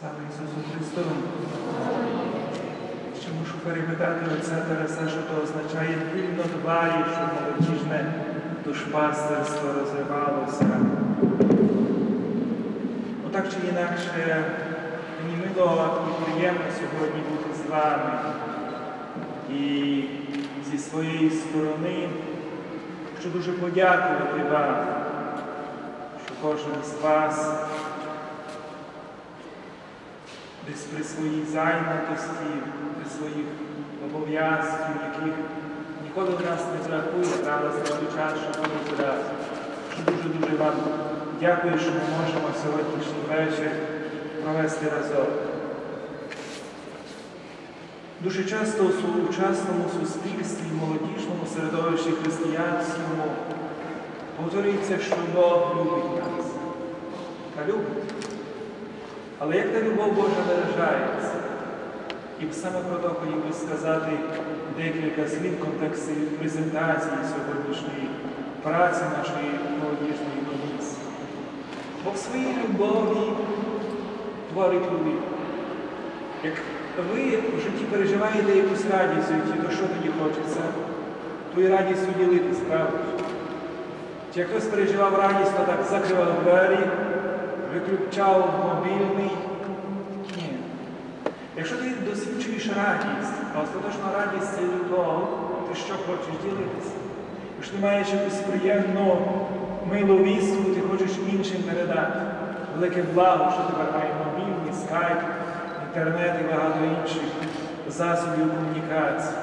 Слава Ісусу Христу! Ще мушу перепитати отця Тараса, що то означає пильно дбає, що молодіжне душпастерство розвивалося. Ну так чи інакше, мені мило і приємно сьогодні бути з вами. І зі своєї сторони хочу дуже подякувати вам, що кожен з вас десь при своїй зайнятості, при своїх обов'язків, яких ніколи в нас не бракує, правда, знайти час, щоб бути Дуже-дуже вам дякую, що ми можемо сьогоднішній вечір провести разом. Дуже часто у сучасному суспільстві, молодіжному середовищі християнському повторюється, що Бог любить нас. Та любить. Але як та любов Божа виражається? І саме про то хотів би сказати декілька слів в контексті презентації сьогоднішньої праці нашої молодіжної комісії. Бо в своїй любові творить людину. Як ви в житті переживаєте якусь радість, то що тоді хочеться? Тою радістю ділитись, правда? Чи як хтось переживав радість, то так закривав двері, виключав мобільний? Ні. Якщо ти досвідчуєш радість, а остаточна радість це любов, ти що хочеш ділитися? Якщо ти маєш якусь приємну милу вістку, ти хочеш іншим передати. Велике благо, що тепер має мобільний, скайп, інтернет і багато інших засобів комунікації.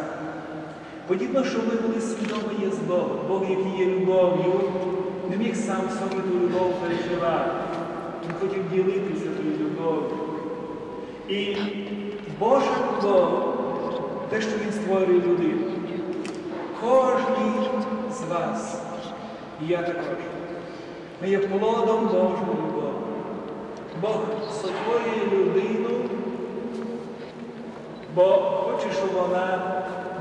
Подібно, що ми були свідомі є з. Бог, який є любов'ю, не міг сам собі ту любов переживати. Він хотів ділитися тою любов'ю. І Божа любов, те, що Він створює людину. Кожний з вас, і я також, ми є плодом Божої любові. Бог сотворює людину, бо хоче, щоб вона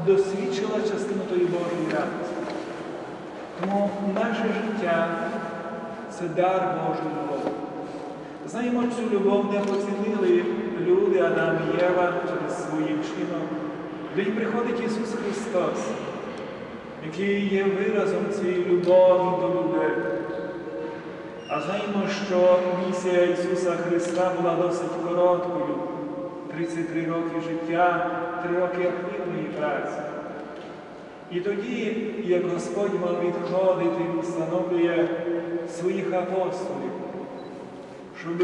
досвідчила частину тої Божої радості. Тому наше життя це дар Божої любові. Знаємо, цю любов не поцінили люди, Адам і Єва через свої вчинок. До них приходить Ісус Христос, який є виразом цієї любові до людей. А знаємо, що місія Ісуса Христа була досить короткою. 33 роки життя, 3 роки активної праці. І тоді, як Господь мав відходити, Він встановлює своїх апостолів, щоб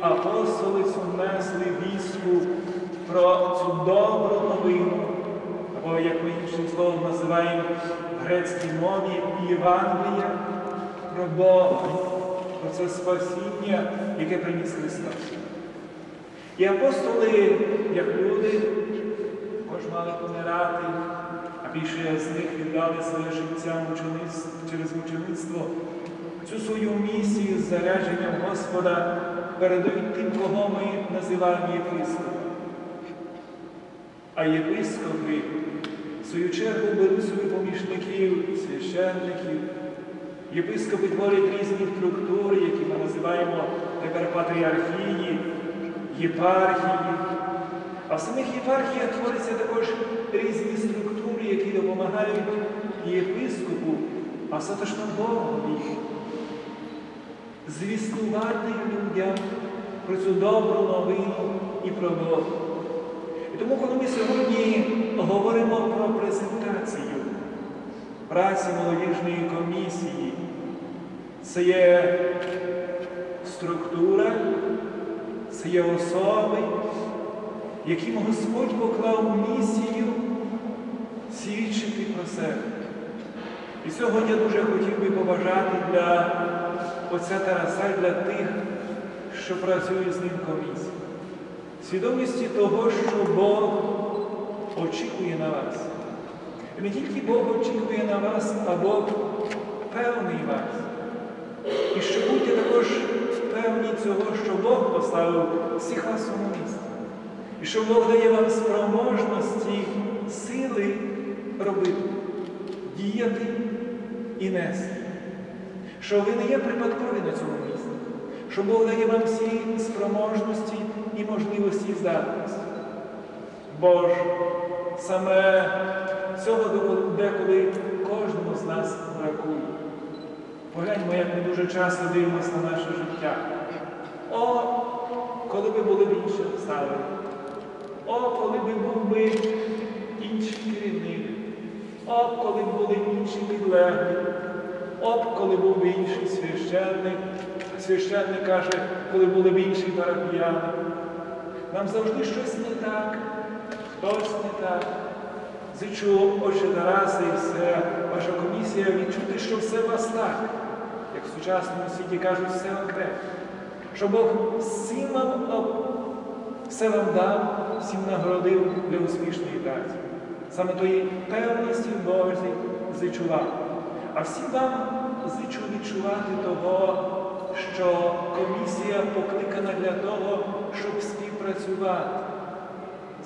апостоли цю несли вістку про цю добру новину, або, як ми іншим словом називаємо в грецькій мові Євангелія, про Бога, про це спасіння, яке приніс Христос. І апостоли, як люди, також мали помирати, а більше з них віддали своє життя через мучеництво. Цю свою місію з зарядженням Господа передають тим, кого ми називаємо єпископом. А єпископи, в свою чергу, беруть собі помічників, священників. Єпископи творять різні структури, які ми називаємо тепер патріархії, єпархії. А в самих єпархіях творяться також різні структури, які допомагають єпископу, а остаточно Богові, звістувати людям про цю добру новину і про Бога. І тому, коли ми сьогодні говоримо про презентацію праці молодіжної комісії, це є структура, це є особи, яким Господь поклав місію свідчити про себе. І сьогодні я дуже хотів би побажати для отця Тараса для тих, що працюють з ним комісії. Свідомості того, що Бог очікує на вас. І не тільки Бог очікує на вас, а Бог певний вас. І що будьте також певні цього, що Бог поставив всіх вас своєму місці. І що Бог дає вам спроможності, сили робити, діяти і нести. Що ви не є припадкові на цьому місці, що Бог дає вам всі спроможності і можливості і здатності. Бо саме цього деколи кожному з нас бракує. Погляньмо, як ми дуже часто дивимося на наше життя. О, коли би були б інші обставини. О, коли би був би інший керівник. О, коли б були інші підлеглі. О, коли був би інший священник. Священник каже, коли були б інші парафіяни. Нам завжди щось не так, хтось не так. Зичу, отче Тараси, і все, ваша комісія відчути, що все у вас так, як в сучасному світі кажуть, все окремо. Що Бог всім вам, все вам дав, всім нагородив для успішної праці. Саме тої певності в Божій зичу вам. А всім вам зичу відчувати того, що комісія покликана для того, щоб співпрацювати.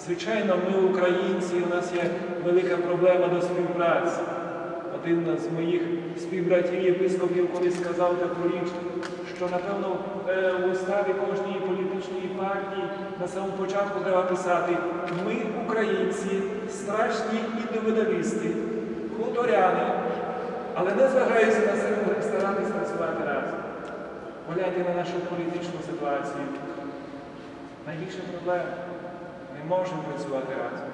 Звичайно, ми, українці, у нас є велика проблема до співпраці. Один з моїх співбратів єпископів колись сказав таку річ, що, напевно, в уставі кожної політичної партії на самому початку треба писати ми, українці, страшні індивідуалісти, хуторяни, але не зважаючи на будемо старатися працювати разом. Погляньте на нашу політичну ситуацію. Найбільша проблема. Не можемо працювати разом.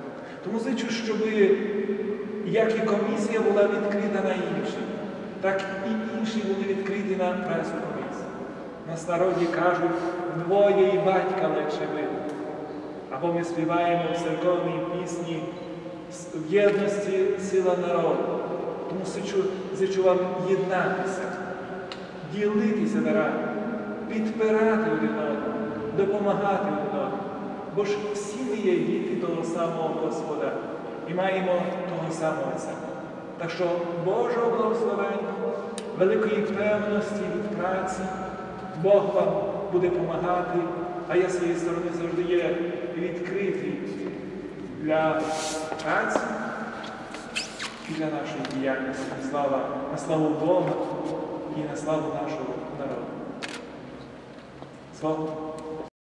Тому зичу, щоб як і комісія була відкрита на інші, так і інші були відкриті на працю комісії. На народі кажуть, двоє і батька легше видно. Або ми співаємо в церковній пісні в єдності сила народу. Зичу вам єднатися, ділитися дарами, підпирати один одного, допомагати один одному. Бо ж всі ми є діти того самого Господа і маємо того самого Отця. Так що Божого благословення, великої певності від праці, Бог вам буде допомагати, а я своєї сторони завжди є відкритий для праці для нашої діяльності. Слава, на славу Бога і на славу нашого народу. Слава!